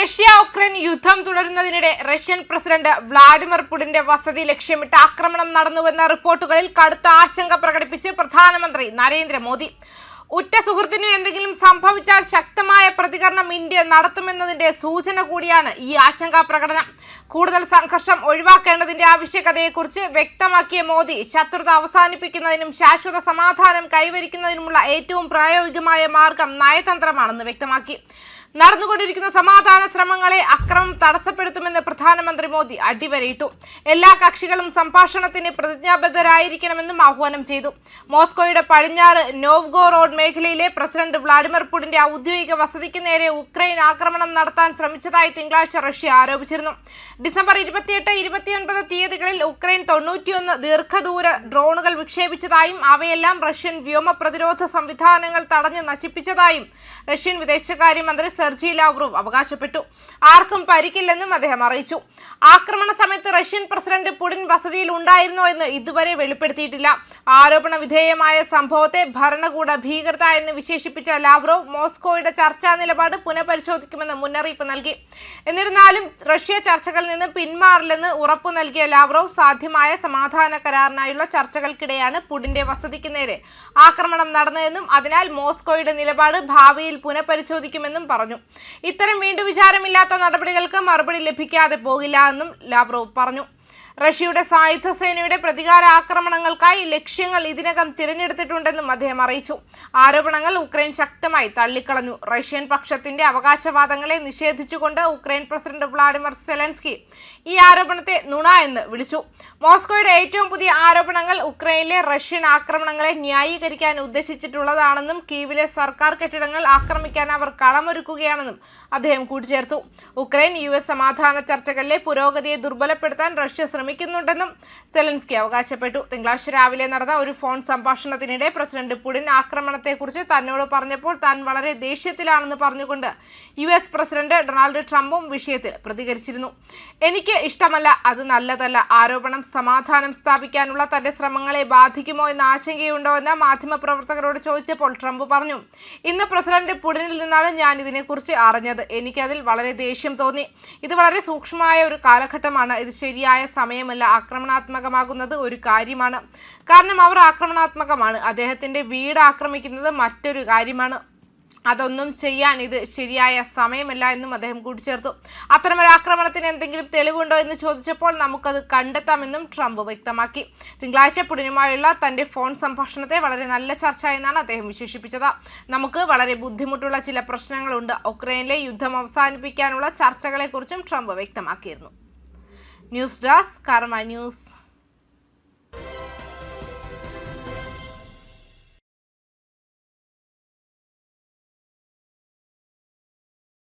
Russia Ukraine യുദ്ധം തുടരുന്നതിനിടെ Russian president Vladimir പുടിന്റെ വസതി ലക്ഷ്യമിട്ട് ആക്രമണം നടന്നുവെന്ന റിപ്പോർട്ടുകളിൽ കടുത്ത ആശങ്ക പ്രകടിപ്പിച്ച് പ്രധാനമന്ത്രി നരേന്ദ്രമോദി. ഉറ്റ സുഹൃത്തിന് എന്തെങ്കിലും സംഭവിച്ചാൽ ശക്തമായ പ്രതികരണം ഇന്ത്യ നടത്തുമെന്നതിന്റെ സൂചന കൂടിയാണ് ഈ ആശങ്കാ പ്രകടനം. കൂടുതൽ സംഘർഷം ഒഴിവാക്കേണ്ടതിന്റെ ആവശ്യകതയെക്കുറിച്ച് വ്യക്തമാക്കിയ മോദി ശത്രുത അവസാനിപ്പിക്കുന്നതിനും ശാശ്വത സമാധാനം കൈവരിക്കുന്നതിനുമുള്ള ഏറ്റവും പ്രായോഗികമായ മാർഗം നയതന്ത്രമാണെന്ന് വ്യക്തമാക്കി. നടന്നുകൊണ്ടിരിക്കുന്ന സമാധാന ശ്രമങ്ങളെ അക്രമം തടസ്സപ്പെടുത്തുമെന്ന് പ്രധാനമന്ത്രി മോദി അടിവരയിട്ടു. എല്ലാ കക്ഷികളും സംഭാഷണത്തിന് പ്രതിജ്ഞാബദ്ധരായിരിക്കണമെന്നും ആഹ്വാനം ചെയ്തു. മോസ്കോയുടെ പടിഞ്ഞാറ് നോവ്ഗോ റോഡ് മേഖലയിലെ പ്രസിഡന്റ് വ്ളാഡിമിർ പുടിന്റെ ഔദ്യോഗിക വസതിക്ക് നേരെ ഉക്രൈൻ ആക്രമണം നടത്താൻ ശ്രമിച്ചതായി തിങ്കളാഴ്ച റഷ്യ ആരോപിച്ചിരുന്നു. ഡിസംബർ ഇരുപത്തിയെട്ട് ഇരുപത്തിയൊൻപത് തീയതികളിൽ ഉക്രൈൻ തൊണ്ണൂറ്റിയൊന്ന് ദീർഘദൂര ഡ്രോണുകൾ വിക്ഷേപിച്ചതായും അവയെല്ലാം റഷ്യൻ വ്യോമ പ്രതിരോധ സംവിധാനങ്ങൾ തടഞ്ഞു നശിപ്പിച്ചതായും റഷ്യൻ വിദേശകാര്യമന്ത്രി സെർജി ലാവ്റും അവകാശപ്പെട്ടു. ആർക്കും പരിക്കില്ലെന്നും അദ്ദേഹം അറിയിച്ചു. ആക്രമണ സമയത്ത് റഷ്യൻ പ്രസിഡന്റ് പുടിൻ വസതിയിൽ ഉണ്ടായിരുന്നോ എന്ന് ഇതുവരെ വെളിപ്പെടുത്തിയിട്ടില്ല. ആരോപണ വിധേയമായ സംഭവത്തെ ഭരണകൂട ഭീകരത എന്ന് വിശേഷിപ്പിച്ച ലാവ്റോവ് മോസ്കോയുടെ ചർച്ചാ നിലപാട് പുനഃപരിശോധിക്കുമെന്ന് മുന്നറിയിപ്പ് നൽകി. എന്നിരുന്നാലും റഷ്യ ചർച്ചകളിൽ നിന്ന് പിന്മാറില്ലെന്ന് ഉറപ്പു നൽകിയ ലാവ്റോവ് സാധ്യമായ സമാധാന കരാറിനായുള്ള ചർച്ചകൾക്കിടെയാണ് പുടിന്റെ വസതിക്ക് നേരെ ആക്രമണം നടന്നതെന്നും അതിനാൽ മോസ്കോയുടെ നിലപാട് ഭാവിയിൽ പുനഃപരിശോധിക്കുമെന്നും പറഞ്ഞു. ഇത്തരം വീണ്ടും വിചാരമില്ലാത്ത നടപടികൾക്ക് മറുപടി ലഭിക്കാതെ പോകില്ല എന്നും ലാവ്റോവ് പറഞ്ഞു. റഷ്യയുടെ സായുധ സേനയുടെ പ്രതികാര ആക്രമണങ്ങൾക്കായി ലക്ഷ്യങ്ങൾ ഇതിനകം തിരഞ്ഞെടുത്തിട്ടുണ്ടെന്നും അദ്ദേഹം അറിയിച്ചു. ആരോപണങ്ങൾ ഉക്രൈൻ ശക്തമായി തള്ളിക്കളഞ്ഞു. റഷ്യൻ പക്ഷത്തിന്റെ അവകാശവാദങ്ങളെ നിഷേധിച്ചുകൊണ്ട് ഉക്രൈൻ പ്രസിഡന്റ് വ്ളാഡിമിർ സെലൻസ്കി ഈ ആരോപണത്തെ നുണ എന്ന് വിളിച്ചു. മോസ്കോയുടെ ഏറ്റവും പുതിയ ആരോപണങ്ങൾ ഉക്രൈനിലെ റഷ്യൻ ആക്രമണങ്ങളെ ന്യായീകരിക്കാൻ ഉദ്ദേശിച്ചിട്ടുള്ളതാണെന്നും കീവിലെ സർക്കാർ കെട്ടിടങ്ങൾ ആക്രമിക്കാൻ അവർ കളമൊരുക്കുകയാണെന്നും അദ്ദേഹം കൂട്ടിച്ചേർത്തു. ഉക്രൈൻ യു സമാധാന ചർച്ചകളിലെ പുരോഗതിയെ ദുർബലപ്പെടുത്താൻ റഷ്യ ശ്രമിക്കുന്നുണ്ടെന്നും സെലൻസ്കി അവകാശപ്പെട്ടു. തിങ്കളാഴ്ച രാവിലെ നടന്ന ഒരു ഫോൺ സംഭാഷണത്തിനിടെ പ്രസിഡന്റ് പുടിൻ ആക്രമണത്തെക്കുറിച്ച് തന്നോട് പറഞ്ഞപ്പോൾ താൻ വളരെ ദേഷ്യത്തിലാണെന്ന് പറഞ്ഞുകൊണ്ട് യു എസ് പ്രസിഡന്റ് ഡൊണാൾഡ് ട്രംപും വിഷയത്തിൽ പ്രതികരിച്ചിരുന്നു. എനിക്ക് ഇഷ്ടമല്ല അത് നല്ലതല്ല. ആരോപണം സമാധാനം സ്ഥാപിക്കാനുള്ള തന്റെ ശ്രമങ്ങളെ ബാധിക്കുമോ എന്ന ആശങ്കയുണ്ടോ എന്ന് മാധ്യമപ്രവർത്തകരോട് ചോദിച്ചപ്പോൾ ട്രംപ് പറഞ്ഞു ഇന്ന് പ്രസിഡന്റ് പുടിനിൽ നിന്നാണ് ഞാൻ ഇതിനെക്കുറിച്ച് അറിഞ്ഞത്. എനിക്കതിൽ വളരെ ദേഷ്യം തോന്നി. ഇത് വളരെ സൂക്ഷ്മമായ ഒരു കാലഘട്ടമാണ്. ഇത് ശരിയായ സമയമല്ല ആക്രമണാത്മകമാകുന്നത് ഒരു കാര്യമാണ്. കാരണം അവർ ആക്രമണാത്മകമാണ്. അദ്ദേഹത്തിന്റെ വീട് ആക്രമിക്കുന്നത് മറ്റൊരു കാര്യമാണ്. അതൊന്നും ചെയ്യാൻ ഇത് ശരിയായ സമയമല്ല എന്നും അദ്ദേഹം കൂട്ടിച്ചേർത്തു. അത്തരമൊരു ആക്രമണത്തിന് എന്തെങ്കിലും തെളിവുണ്ടോ എന്ന് ചോദിച്ചപ്പോൾ നമുക്കത് കണ്ടെത്താമെന്നും ട്രംപ് വ്യക്തമാക്കി. തിങ്കളാഴ്ച പുടിനുമായുള്ള തന്റെ ഫോൺ സംഭാഷണത്തെ വളരെ നല്ല ചർച്ച എന്നാണ് അദ്ദേഹം വിശേഷിപ്പിച്ചത്. നമുക്ക് വളരെ ബുദ്ധിമുട്ടുള്ള ചില പ്രശ്നങ്ങളുണ്ട്. ഉക്രൈനിലെ യുദ്ധം അവസാനിപ്പിക്കാനുള്ള ചർച്ചകളെക്കുറിച്ചും ട്രംപ് വ്യക്തമാക്കിയിരുന്നു. ന്യൂസ് ഡെസ്ക് കർമ്മ ന്യൂസ്